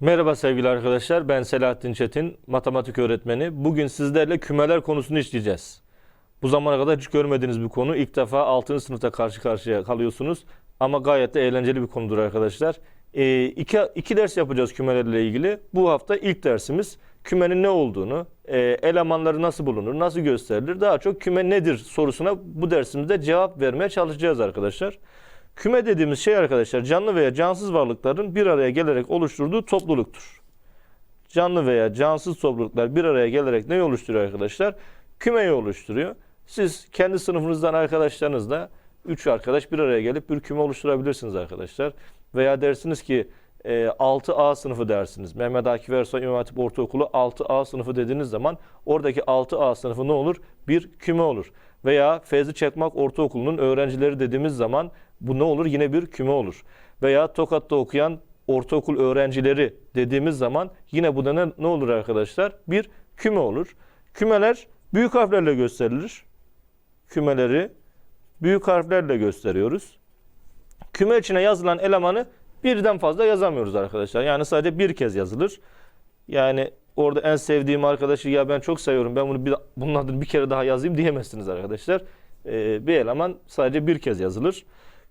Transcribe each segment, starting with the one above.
Merhaba sevgili arkadaşlar. Ben Selahattin Çetin, matematik öğretmeni. Bugün sizlerle kümeler konusunu işleyeceğiz. Bu zamana kadar hiç görmediğiniz bir konu. İlk defa 6. sınıfta karşı karşıya kalıyorsunuz. Ama gayet de eğlenceli bir konudur arkadaşlar. Ee, iki, iki ders yapacağız kümelerle ilgili. Bu hafta ilk dersimiz kümenin ne olduğunu, e, elemanları nasıl bulunur, nasıl gösterilir, daha çok küme nedir sorusuna bu dersimizde cevap vermeye çalışacağız arkadaşlar. Küme dediğimiz şey arkadaşlar canlı veya cansız varlıkların bir araya gelerek oluşturduğu topluluktur. Canlı veya cansız topluluklar bir araya gelerek neyi oluşturuyor arkadaşlar? Kümeyi oluşturuyor. Siz kendi sınıfınızdan arkadaşlarınızla 3 arkadaş bir araya gelip bir küme oluşturabilirsiniz arkadaşlar. Veya dersiniz ki e, 6A sınıfı dersiniz. Mehmet Akif Ersoy İmam Hatip Ortaokulu 6A sınıfı dediğiniz zaman oradaki 6A sınıfı ne olur? Bir küme olur. Veya Fevzi Çakmak Ortaokulu'nun öğrencileri dediğimiz zaman bu ne olur? Yine bir küme olur. Veya Tokat'ta okuyan ortaokul öğrencileri dediğimiz zaman yine bu da ne, ne olur arkadaşlar? Bir küme olur. Kümeler büyük harflerle gösterilir. Kümeleri büyük harflerle gösteriyoruz. Küme içine yazılan elemanı birden fazla yazamıyoruz arkadaşlar. Yani sadece bir kez yazılır. Yani orada en sevdiğim arkadaşı ya ben çok seviyorum ben bunu bir, bunun adını bir kere daha yazayım diyemezsiniz arkadaşlar. Ee, bir eleman sadece bir kez yazılır.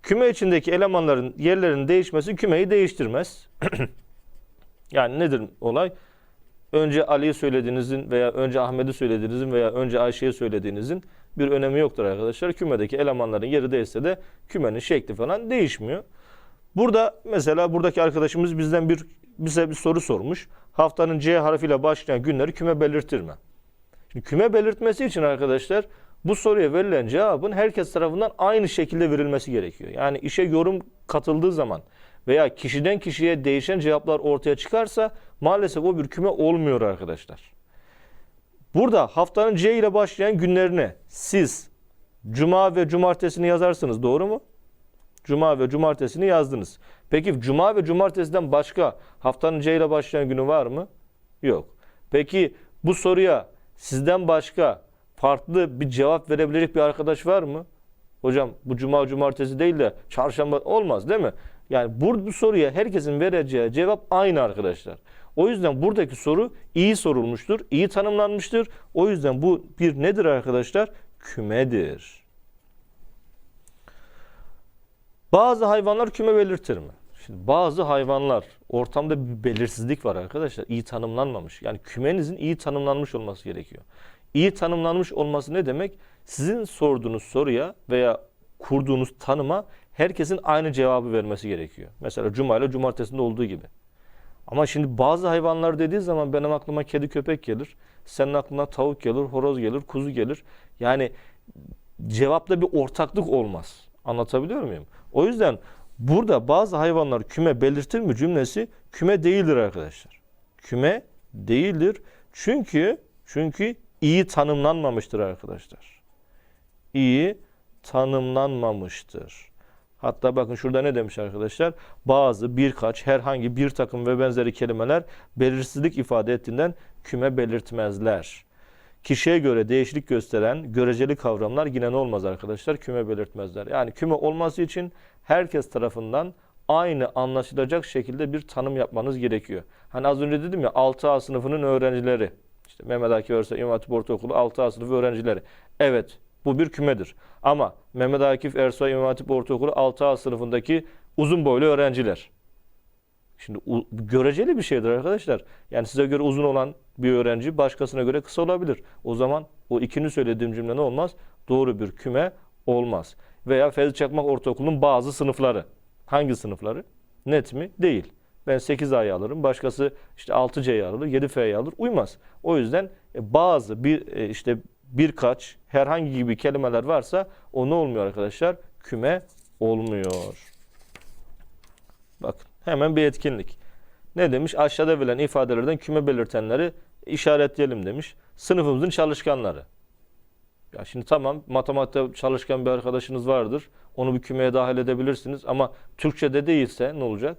Küme içindeki elemanların yerlerinin değişmesi kümeyi değiştirmez. yani nedir olay? Önce Ali'yi söylediğinizin veya önce Ahmet'i söylediğinizin veya önce Ayşe'yi söylediğinizin bir önemi yoktur arkadaşlar. Kümedeki elemanların yeri değişse de kümenin şekli falan değişmiyor. Burada mesela buradaki arkadaşımız bizden bir bize bir soru sormuş. Haftanın C harfiyle başlayan günleri küme belirtir mi? Şimdi küme belirtmesi için arkadaşlar bu soruya verilen cevabın herkes tarafından aynı şekilde verilmesi gerekiyor. Yani işe yorum katıldığı zaman veya kişiden kişiye değişen cevaplar ortaya çıkarsa maalesef o bir küme olmuyor arkadaşlar. Burada haftanın C ile başlayan günlerine siz cuma ve cumartesini yazarsınız doğru mu? Cuma ve cumartesini yazdınız. Peki cuma ve cumartesiden başka haftanın C ile başlayan günü var mı? Yok. Peki bu soruya sizden başka farklı bir cevap verebilecek bir arkadaş var mı? Hocam bu cuma cumartesi değil de çarşamba olmaz değil mi? Yani bu, bu soruya herkesin vereceği cevap aynı arkadaşlar. O yüzden buradaki soru iyi sorulmuştur, iyi tanımlanmıştır. O yüzden bu bir nedir arkadaşlar? Kümedir. Bazı hayvanlar küme belirtir mi? Şimdi bazı hayvanlar ortamda bir belirsizlik var arkadaşlar. İyi tanımlanmamış. Yani kümenizin iyi tanımlanmış olması gerekiyor. İyi tanımlanmış olması ne demek? Sizin sorduğunuz soruya veya kurduğunuz tanıma herkesin aynı cevabı vermesi gerekiyor. Mesela cuma ile cumartesinde olduğu gibi. Ama şimdi bazı hayvanlar dediği zaman benim aklıma kedi köpek gelir. Senin aklına tavuk gelir, horoz gelir, kuzu gelir. Yani cevapta bir ortaklık olmaz. Anlatabiliyor muyum? O yüzden burada bazı hayvanlar küme belirtir mi cümlesi küme değildir arkadaşlar. Küme değildir. Çünkü çünkü iyi tanımlanmamıştır arkadaşlar. İyi tanımlanmamıştır. Hatta bakın şurada ne demiş arkadaşlar? Bazı, birkaç, herhangi bir takım ve benzeri kelimeler belirsizlik ifade ettiğinden küme belirtmezler. Kişiye göre değişiklik gösteren göreceli kavramlar yine ne olmaz arkadaşlar? Küme belirtmezler. Yani küme olması için herkes tarafından aynı anlaşılacak şekilde bir tanım yapmanız gerekiyor. Hani az önce dedim ya 6A sınıfının öğrencileri. İşte Mehmet Akif Ersoy İmam Hatip Ortaokulu 6A sınıfı öğrencileri. Evet bu bir kümedir. Ama Mehmet Akif Ersoy İmam Hatip Ortaokulu 6A sınıfındaki uzun boylu öğrenciler. Şimdi göreceli bir şeydir arkadaşlar. Yani size göre uzun olan bir öğrenci başkasına göre kısa olabilir. O zaman o ikinci söylediğim cümle ne olmaz? Doğru bir küme olmaz. Veya Fevzi Çakmak Ortaokulu'nun bazı sınıfları. Hangi sınıfları? Net mi? Değil. Ben 8A'yı alırım. Başkası işte 6C'yi alır, 7F'yi alır. Uymaz. O yüzden e, bazı bir e, işte birkaç herhangi gibi kelimeler varsa o ne olmuyor arkadaşlar? Küme olmuyor. Bakın hemen bir etkinlik. Ne demiş? Aşağıda verilen ifadelerden küme belirtenleri işaretleyelim demiş. Sınıfımızın çalışkanları. Ya şimdi tamam matematikte çalışkan bir arkadaşınız vardır. Onu bir kümeye dahil edebilirsiniz ama Türkçe'de değilse ne olacak?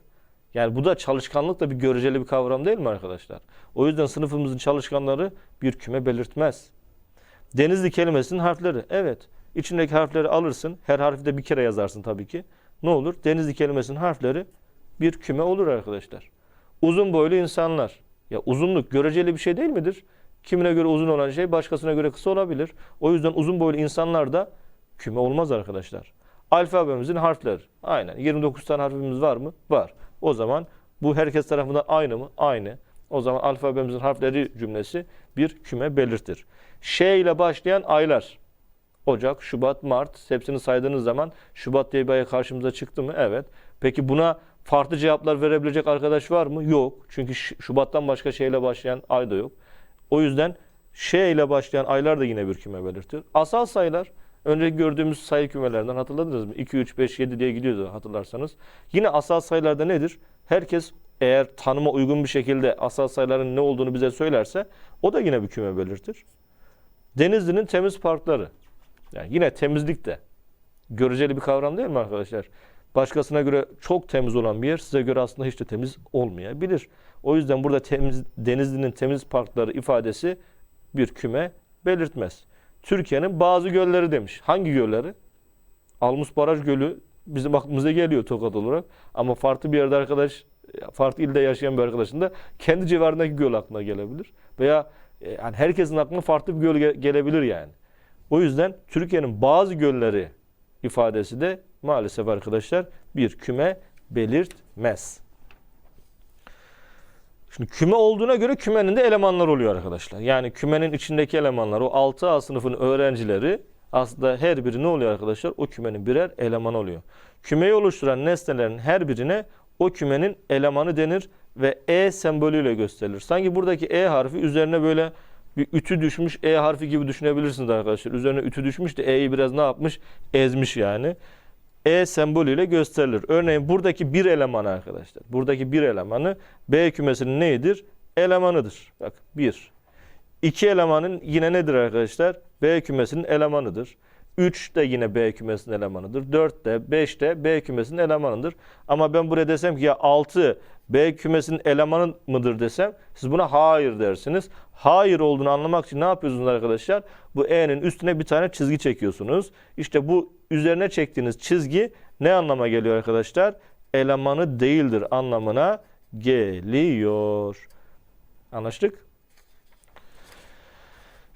Yani bu da çalışkanlık da bir göreceli bir kavram değil mi arkadaşlar? O yüzden sınıfımızın çalışkanları bir küme belirtmez. Denizli kelimesinin harfleri. Evet. İçindeki harfleri alırsın. Her harfi de bir kere yazarsın tabii ki. Ne olur? Denizli kelimesinin harfleri bir küme olur arkadaşlar. Uzun boylu insanlar. Ya uzunluk göreceli bir şey değil midir? Kimine göre uzun olan şey başkasına göre kısa olabilir. O yüzden uzun boylu insanlar da küme olmaz arkadaşlar. Alfabemizin harfleri. Aynen. 29 tane harfimiz var mı? Var. O zaman bu herkes tarafından aynı mı? Aynı. O zaman alfabemizin harfleri cümlesi bir küme belirtir. Ş ile başlayan aylar. Ocak, Şubat, Mart hepsini saydığınız zaman Şubat diye bir ay karşımıza çıktı mı? Evet. Peki buna farklı cevaplar verebilecek arkadaş var mı? Yok. Çünkü Şubat'tan başka şeyle başlayan ay da yok. O yüzden Ş ile başlayan aylar da yine bir küme belirtir. Asal sayılar önceki gördüğümüz sayı kümelerinden hatırladınız mı? 2, 3, 5, 7 diye gidiyordu hatırlarsanız. Yine asal sayılarda nedir? Herkes eğer tanıma uygun bir şekilde asal sayıların ne olduğunu bize söylerse o da yine bir küme belirtir. Denizli'nin temiz parkları. Yani yine temizlik de göreceli bir kavram değil mi arkadaşlar? Başkasına göre çok temiz olan bir yer size göre aslında hiç de temiz olmayabilir. O yüzden burada temiz, Denizli'nin temiz parkları ifadesi bir küme belirtmez. Türkiye'nin bazı gölleri demiş. Hangi gölleri? Almus Baraj Gölü bizim aklımıza geliyor Tokat olarak. Ama farklı bir yerde arkadaş, farklı ilde yaşayan bir arkadaşın da kendi civarındaki göl aklına gelebilir. Veya e, yani herkesin aklına farklı bir göl ge- gelebilir yani. O yüzden Türkiye'nin bazı gölleri ifadesi de maalesef arkadaşlar bir küme belirtmez. Şimdi küme olduğuna göre kümenin de elemanları oluyor arkadaşlar. Yani kümenin içindeki elemanlar o 6A sınıfının öğrencileri aslında her biri ne oluyor arkadaşlar? O kümenin birer elemanı oluyor. Kümeyi oluşturan nesnelerin her birine o kümenin elemanı denir ve E sembolüyle gösterilir. Sanki buradaki E harfi üzerine böyle bir ütü düşmüş E harfi gibi düşünebilirsiniz arkadaşlar. Üzerine ütü düşmüş de E'yi biraz ne yapmış? Ezmiş yani. E sembolüyle gösterilir. Örneğin buradaki bir elemanı arkadaşlar. Buradaki bir elemanı B kümesinin neyidir? Elemanıdır. Bak bir. İki elemanın yine nedir arkadaşlar? B kümesinin elemanıdır. 3 de yine B kümesinin elemanıdır. 4 de 5 de B kümesinin elemanıdır. Ama ben buraya desem ki ya 6 B kümesinin elemanı mıdır desem siz buna hayır dersiniz. Hayır olduğunu anlamak için ne yapıyorsunuz arkadaşlar? Bu E'nin üstüne bir tane çizgi çekiyorsunuz. İşte bu üzerine çektiğiniz çizgi ne anlama geliyor arkadaşlar? Elemanı değildir anlamına geliyor. Anlaştık?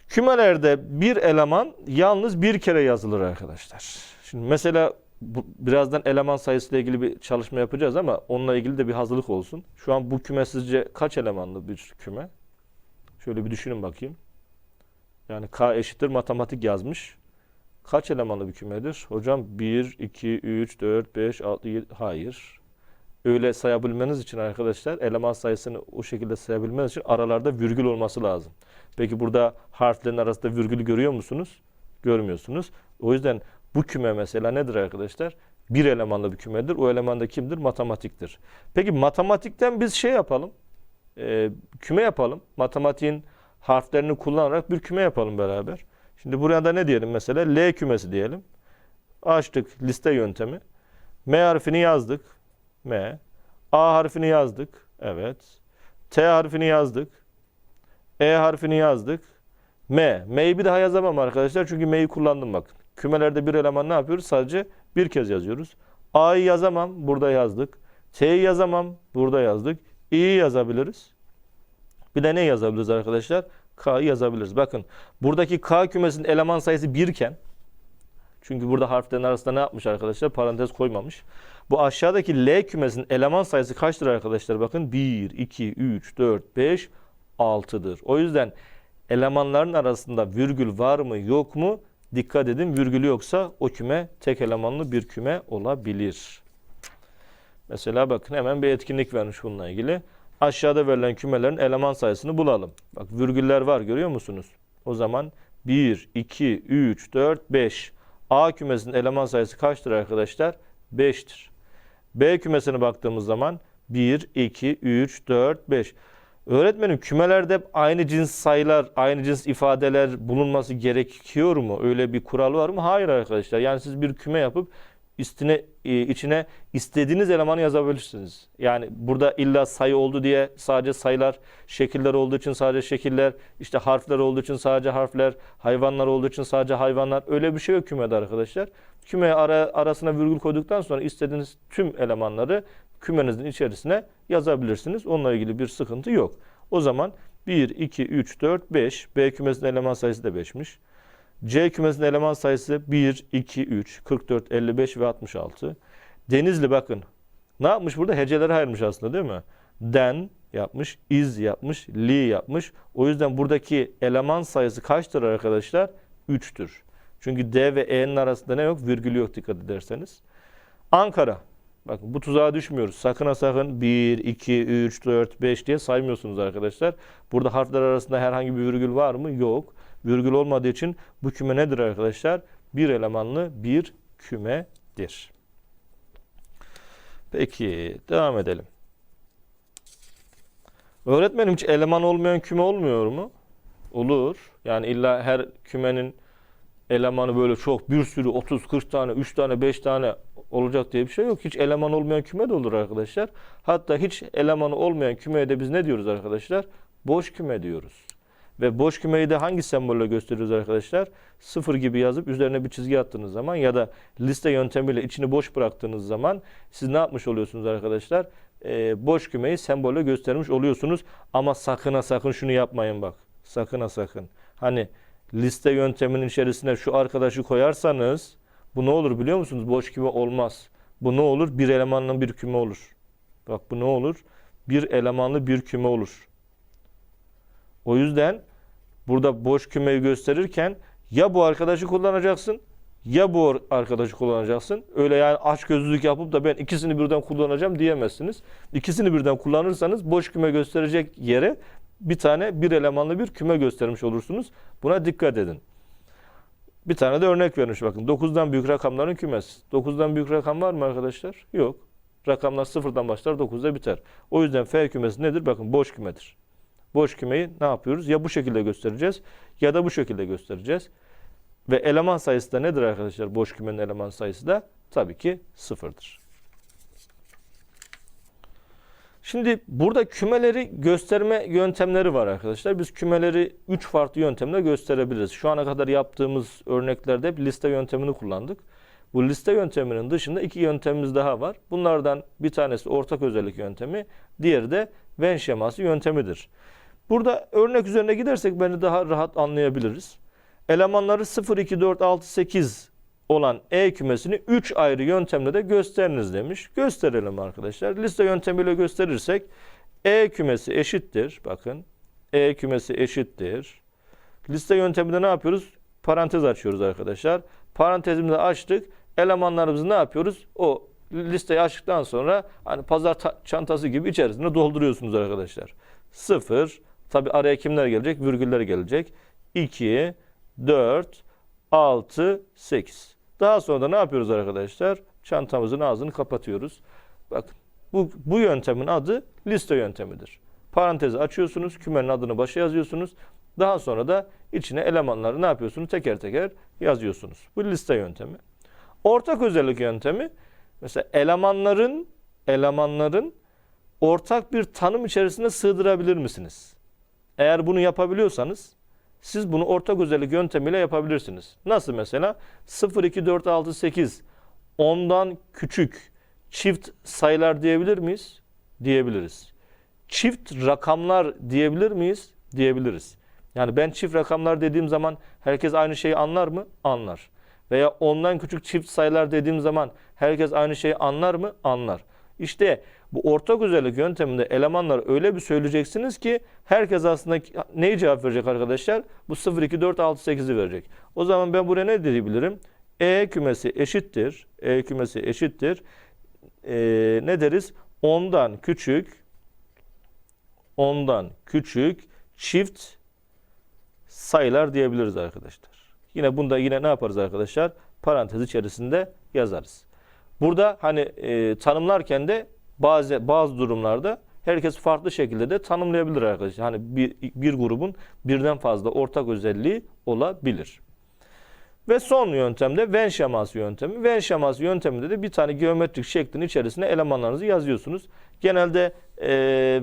Kümelerde bir eleman yalnız bir kere yazılır arkadaşlar. Şimdi mesela bu, birazdan eleman sayısıyla ilgili bir çalışma yapacağız ama onunla ilgili de bir hazırlık olsun. Şu an bu küme sizce kaç elemanlı bir küme? Şöyle bir düşünün bakayım. Yani K eşittir matematik yazmış. Kaç elemanlı bir kümedir? Hocam 1, 2, 3, 4, 5, 6, 7. Hayır. Öyle sayabilmeniz için arkadaşlar eleman sayısını o şekilde sayabilmeniz için aralarda virgül olması lazım. Peki burada harflerin arasında virgülü görüyor musunuz? Görmüyorsunuz. O yüzden bu küme mesela nedir arkadaşlar? Bir elemanlı bir kümedir. O eleman da kimdir? Matematiktir. Peki matematikten biz şey yapalım. e, küme yapalım. Matematiğin harflerini kullanarak bir küme yapalım beraber. Şimdi buraya da ne diyelim mesela? L kümesi diyelim. Açtık liste yöntemi. M harfini yazdık. M. A harfini yazdık. Evet. T harfini yazdık. E harfini yazdık. M. M'yi bir daha yazamam arkadaşlar çünkü M'yi kullandım bak. Kümelerde bir eleman ne yapıyoruz? Sadece bir kez yazıyoruz. A'yı yazamam. Burada yazdık. T'yi yazamam. Burada yazdık. İ'yi yazabiliriz. Bir de ne yazabiliriz arkadaşlar? K'yı yazabiliriz. Bakın buradaki K kümesinin eleman sayısı 1 iken çünkü burada harflerin arasında ne yapmış arkadaşlar? Parantez koymamış. Bu aşağıdaki L kümesinin eleman sayısı kaçtır arkadaşlar? Bakın 1, 2, 3, 4, 5, 6'dır. O yüzden elemanların arasında virgül var mı yok mu? Dikkat edin virgülü yoksa o küme tek elemanlı bir küme olabilir. Mesela bakın hemen bir etkinlik vermiş bununla ilgili. Aşağıda verilen kümelerin eleman sayısını bulalım. Bak virgüller var görüyor musunuz? O zaman 1, 2, 3, 4, 5. A kümesinin eleman sayısı kaçtır arkadaşlar? 5'tir. B kümesine baktığımız zaman 1, 2, 3, 4, 5. Öğretmenim kümelerde hep aynı cins sayılar, aynı cins ifadeler bulunması gerekiyor mu? Öyle bir kural var mı? Hayır arkadaşlar. Yani siz bir küme yapıp üstüne e, içine istediğiniz elemanı yazabilirsiniz. Yani burada illa sayı oldu diye sadece sayılar, şekiller olduğu için sadece şekiller, işte harfler olduğu için sadece harfler, hayvanlar olduğu için sadece hayvanlar. Öyle bir şey yok kümede arkadaşlar. Kümeye ara, arasına virgül koyduktan sonra istediğiniz tüm elemanları kümenizin içerisine yazabilirsiniz. Onunla ilgili bir sıkıntı yok. O zaman 1, 2, 3, 4, 5. B kümesinin eleman sayısı da 5'miş. C kümesinin eleman sayısı 1, 2, 3, 44, 55 ve 66. Denizli bakın. Ne yapmış burada? Heceleri ayırmış aslında değil mi? Den yapmış, iz yapmış, li yapmış. O yüzden buradaki eleman sayısı kaçtır arkadaşlar? 3'tür. Çünkü D ve E'nin arasında ne yok? Virgül yok dikkat ederseniz. Ankara. Bakın bu tuzağa düşmüyoruz. Sakın ha sakın 1, 2, 3, 4, 5 diye saymıyorsunuz arkadaşlar. Burada harfler arasında herhangi bir virgül var mı? Yok. Virgül olmadığı için bu küme nedir arkadaşlar? Bir elemanlı bir kümedir. Peki devam edelim. Öğretmenim hiç eleman olmayan küme olmuyor mu? Olur. Yani illa her kümenin elemanı böyle çok bir sürü 30 40 tane 3 tane 5 tane olacak diye bir şey yok. Hiç eleman olmayan küme de olur arkadaşlar. Hatta hiç elemanı olmayan kümeye de biz ne diyoruz arkadaşlar? Boş küme diyoruz. Ve boş kümeyi de hangi sembolle gösteriyoruz arkadaşlar? Sıfır gibi yazıp üzerine bir çizgi attığınız zaman ya da liste yöntemiyle içini boş bıraktığınız zaman siz ne yapmış oluyorsunuz arkadaşlar? Ee, boş kümeyi sembolle göstermiş oluyorsunuz. Ama sakın ha sakın şunu yapmayın bak. Sakın ha sakın. Hani liste yönteminin içerisine şu arkadaşı koyarsanız bu ne olur biliyor musunuz? Boş küme olmaz. Bu ne olur? Bir elemanlı bir küme olur. Bak bu ne olur? Bir elemanlı bir küme olur. O yüzden burada boş kümeyi gösterirken ya bu arkadaşı kullanacaksın ya bu arkadaşı kullanacaksın. Öyle yani aç gözlülük yapıp da ben ikisini birden kullanacağım diyemezsiniz. İkisini birden kullanırsanız boş küme gösterecek yere bir tane bir elemanlı bir küme göstermiş olursunuz. Buna dikkat edin. Bir tane de örnek vermiş bakın. 9'dan büyük rakamların kümesi. 9'dan büyük rakam var mı arkadaşlar? Yok. Rakamlar sıfırdan başlar 9'da biter. O yüzden F kümesi nedir? Bakın boş kümedir. Boş kümeyi ne yapıyoruz? Ya bu şekilde göstereceğiz ya da bu şekilde göstereceğiz. Ve eleman sayısı da nedir arkadaşlar? Boş kümenin eleman sayısı da tabii ki sıfırdır. Şimdi burada kümeleri gösterme yöntemleri var arkadaşlar. Biz kümeleri 3 farklı yöntemle gösterebiliriz. Şu ana kadar yaptığımız örneklerde hep liste yöntemini kullandık. Bu liste yönteminin dışında iki yöntemimiz daha var. Bunlardan bir tanesi ortak özellik yöntemi, diğeri de Venn şeması yöntemidir. Burada örnek üzerine gidersek beni daha rahat anlayabiliriz. Elemanları 0, 2, 4, 6, 8 olan E kümesini 3 ayrı yöntemle de gösteriniz demiş. Gösterelim arkadaşlar. Liste yöntemiyle gösterirsek E kümesi eşittir. Bakın E kümesi eşittir. Liste yönteminde ne yapıyoruz? Parantez açıyoruz arkadaşlar. Parantezimizi açtık. Elemanlarımızı ne yapıyoruz? O listeyi açtıktan sonra hani pazar çantası gibi içerisine dolduruyorsunuz arkadaşlar. 0 tabi araya kimler gelecek? Virgüller gelecek. 2 4 6 8. Daha sonra da ne yapıyoruz arkadaşlar? Çantamızın ağzını kapatıyoruz. Bakın bu, bu yöntemin adı liste yöntemidir. Parantezi açıyorsunuz, kümenin adını başa yazıyorsunuz. Daha sonra da içine elemanları ne yapıyorsunuz? Teker teker yazıyorsunuz. Bu liste yöntemi. Ortak özellik yöntemi mesela elemanların elemanların ortak bir tanım içerisine sığdırabilir misiniz? Eğer bunu yapabiliyorsanız siz bunu ortak özellik yöntemiyle yapabilirsiniz. Nasıl mesela? 0, 2, 4, 6, 8 ondan küçük çift sayılar diyebilir miyiz? Diyebiliriz. Çift rakamlar diyebilir miyiz? Diyebiliriz. Yani ben çift rakamlar dediğim zaman herkes aynı şeyi anlar mı? Anlar. Veya ondan küçük çift sayılar dediğim zaman herkes aynı şeyi anlar mı? Anlar. İşte bu ortak özellik yönteminde elemanlar öyle bir söyleyeceksiniz ki herkes aslında neyi cevap verecek arkadaşlar? Bu 0, 2, 4, 6, 8'i verecek. O zaman ben buraya ne diyebilirim? E kümesi eşittir. E kümesi eşittir. Ee, ne deriz? Ondan küçük ondan küçük çift sayılar diyebiliriz arkadaşlar. Yine bunda yine ne yaparız arkadaşlar? Parantez içerisinde yazarız. Burada hani e, tanımlarken de bazı bazı durumlarda herkes farklı şekilde de tanımlayabilir arkadaşlar. Hani bir, bir grubun birden fazla ortak özelliği olabilir. Ve son yöntemde Venn şeması yöntemi. Venn şeması yönteminde de bir tane geometrik şeklin içerisine elemanlarınızı yazıyorsunuz. Genelde e,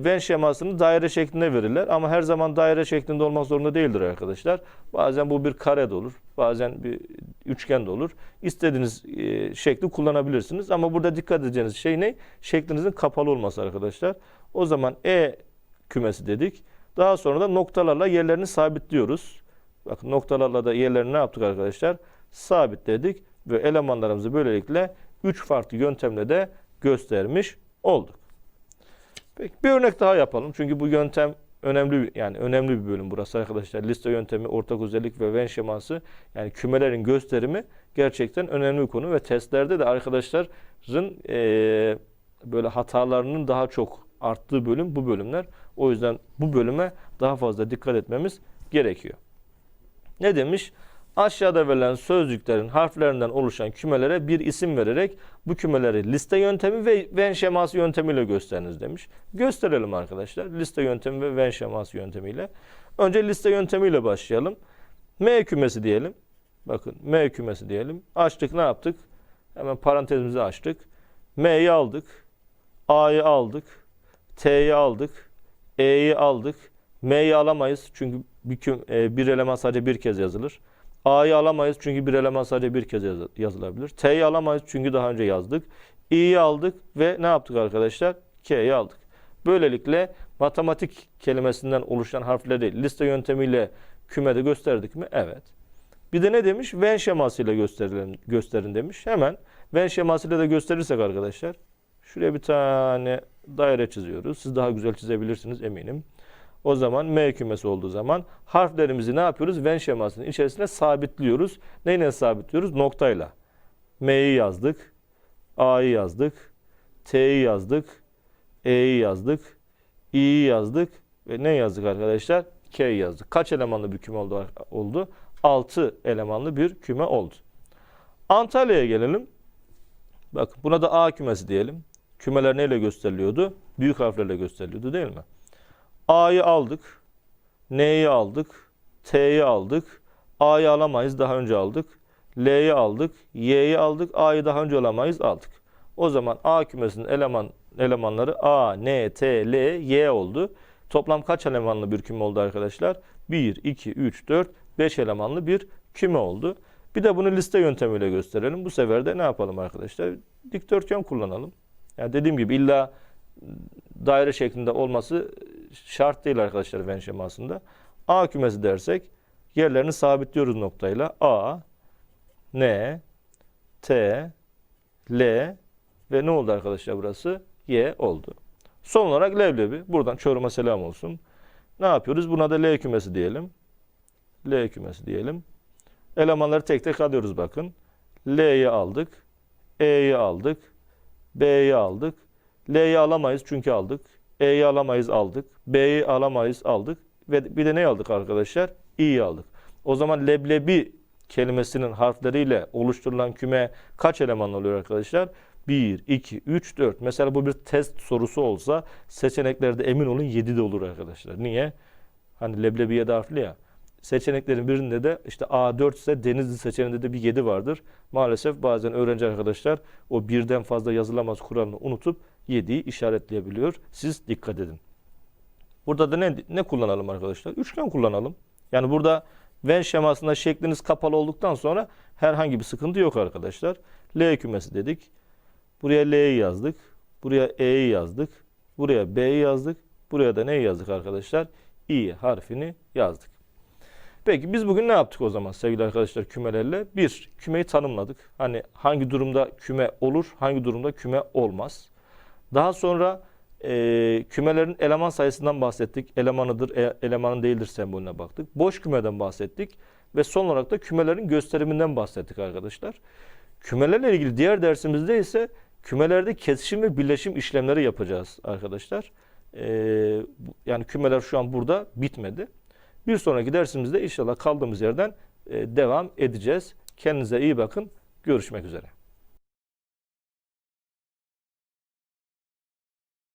Venn şemasını daire şeklinde verirler ama her zaman daire şeklinde olmak zorunda değildir arkadaşlar. Bazen bu bir kare de olur, bazen bir üçgen de olur. İstediğiniz e, şekli kullanabilirsiniz ama burada dikkat edeceğiniz şey ne? Şeklinizin kapalı olması arkadaşlar. O zaman E kümesi dedik. Daha sonra da noktalarla yerlerini sabitliyoruz. Bakın noktalarla da yerlerini ne yaptık arkadaşlar? Sabitledik ve elemanlarımızı böylelikle 3 farklı yöntemle de göstermiş olduk. Peki bir örnek daha yapalım. Çünkü bu yöntem önemli yani önemli bir bölüm burası arkadaşlar. Liste yöntemi, ortak özellik ve Venn şeması yani kümelerin gösterimi gerçekten önemli bir konu ve testlerde de arkadaşların eee, böyle hatalarının daha çok arttığı bölüm bu bölümler. O yüzden bu bölüme daha fazla dikkat etmemiz gerekiyor. Ne demiş? Aşağıda verilen sözcüklerin harflerinden oluşan kümelere bir isim vererek bu kümeleri liste yöntemi ve Venn şeması yöntemiyle gösteriniz demiş. Gösterelim arkadaşlar. Liste yöntemi ve Venn şeması yöntemiyle. Önce liste yöntemiyle başlayalım. M kümesi diyelim. Bakın M kümesi diyelim. Açtık ne yaptık? Hemen parantezimizi açtık. M'yi aldık. A'yı aldık. T'yi aldık. E'yi aldık. M'yi alamayız çünkü bir, e, bir eleman sadece bir kez yazılır. A'yı alamayız çünkü bir eleman sadece bir kez yaz- yazılabilir. T'yi alamayız çünkü daha önce yazdık. İ'yi aldık ve ne yaptık arkadaşlar? K'yi aldık. Böylelikle matematik kelimesinden oluşan harfleri liste yöntemiyle kümede gösterdik mi? Evet. Bir de ne demiş? Venn şemasıyla gösterelim, gösterin demiş. Hemen Venn şemasıyla da gösterirsek arkadaşlar şuraya bir tane daire çiziyoruz. Siz daha güzel çizebilirsiniz eminim. O zaman M kümesi olduğu zaman harflerimizi ne yapıyoruz? Venn şemasının içerisine sabitliyoruz. Neyle sabitliyoruz? Noktayla. M'yi yazdık. A'yı yazdık. T'yi yazdık. E'yi yazdık. İ'yi yazdık. Ve ne yazdık arkadaşlar? K'yi yazdık. Kaç elemanlı bir küme oldu? oldu? 6 elemanlı bir küme oldu. Antalya'ya gelelim. Bakın buna da A kümesi diyelim. Kümeler neyle gösteriliyordu? Büyük harflerle gösteriliyordu değil mi? A'yı aldık. N'yi aldık. T'yi aldık. A'yı alamayız daha önce aldık. L'yi aldık. Y'yi aldık. A'yı daha önce alamayız aldık. O zaman A kümesinin eleman elemanları A, N, T, L, Y oldu. Toplam kaç elemanlı bir küme oldu arkadaşlar? 1, 2, 3, 4, 5 elemanlı bir küme oldu. Bir de bunu liste yöntemiyle gösterelim. Bu sefer de ne yapalım arkadaşlar? Dikdörtgen kullanalım. Yani dediğim gibi illa daire şeklinde olması şart değil arkadaşlar Venn şemasında. A kümesi dersek yerlerini sabitliyoruz noktayla. A, N, T, L ve ne oldu arkadaşlar burası? Y oldu. Son olarak leblebi. Buradan Çorum'a selam olsun. Ne yapıyoruz? Buna da L kümesi diyelim. L kümesi diyelim. Elemanları tek tek alıyoruz bakın. L'yi aldık. E'yi aldık. B'yi aldık. L'yi alamayız çünkü aldık. E'yi alamayız aldık. B'yi alamayız aldık. Ve bir de ne aldık arkadaşlar? İ'yi aldık. O zaman leblebi kelimesinin harfleriyle oluşturulan küme kaç eleman oluyor arkadaşlar? 1, 2, 3, 4. Mesela bu bir test sorusu olsa seçeneklerde emin olun 7 de olur arkadaşlar. Niye? Hani leblebiye de harfli ya. Seçeneklerin birinde de işte A4 ise Denizli seçeneğinde de bir 7 vardır. Maalesef bazen öğrenci arkadaşlar o birden fazla yazılamaz kuralını unutup 7'yi işaretleyebiliyor. Siz dikkat edin. Burada da ne, ne kullanalım arkadaşlar? Üçgen kullanalım. Yani burada Venn şemasında şekliniz kapalı olduktan sonra herhangi bir sıkıntı yok arkadaşlar. L kümesi dedik. Buraya L'yi yazdık. Buraya E'yi yazdık. Buraya B'yi yazdık. Buraya da neyi yazdık arkadaşlar? İ harfini yazdık. Peki biz bugün ne yaptık o zaman sevgili arkadaşlar kümelerle? Bir, kümeyi tanımladık. Hani hangi durumda küme olur, hangi durumda küme olmaz. Daha sonra e, kümelerin eleman sayısından bahsettik. Elemanıdır, e, elemanın değildir sembolüne baktık. Boş kümeden bahsettik. Ve son olarak da kümelerin gösteriminden bahsettik arkadaşlar. Kümelerle ilgili diğer dersimizde ise kümelerde kesişim ve birleşim işlemleri yapacağız arkadaşlar. E, yani kümeler şu an burada bitmedi. Bir sonraki dersimizde inşallah kaldığımız yerden e, devam edeceğiz. Kendinize iyi bakın. Görüşmek üzere.